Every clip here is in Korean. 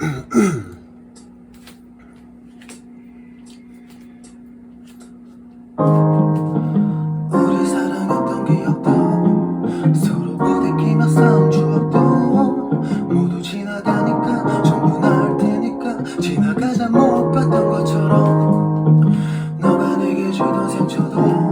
테니까 지나가자 못 봤던 것처럼 너가 내게 주던 상처도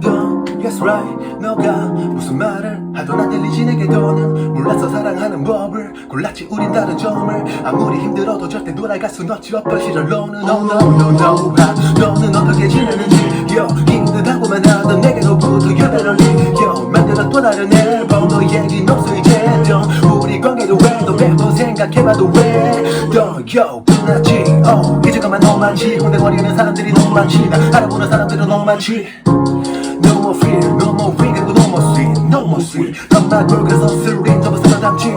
Done, yes right. 너가 무슨 말을 하던 안 들리지 내게 더는 몰라서 사랑하는 법을 골랐지 우린 다른 점을 아무리 힘들어도 절대 돌아갈 순 없지 엇벌시를 너는 oh no no no. 아, 너는 어떻게 지내는지 yo 힘들다고만 하던 내게로부터 연애를 yo 만들어 또 다른 앨범 너 얘긴 없어 이제 더 우리 관계도 왜더 매번 생각해봐도 왜더 yo 끝났지. oh 이제 그만 너무 많지. 혼내거리는 사람들이 너무 많지. 나 알아보는 사람들은 너무 많지 more fear, no more fear, 그리고 no more sweet, no more sweet 넌말 그래서 쓰린 쓰다 담지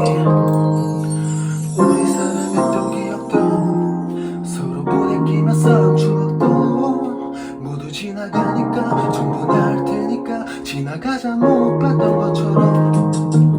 우리 사랑했던 기억도 서로 보내기며 쌓은 추억도 모두 지나가니까 전부 날 테니까 지나가자 못 봤던 것처럼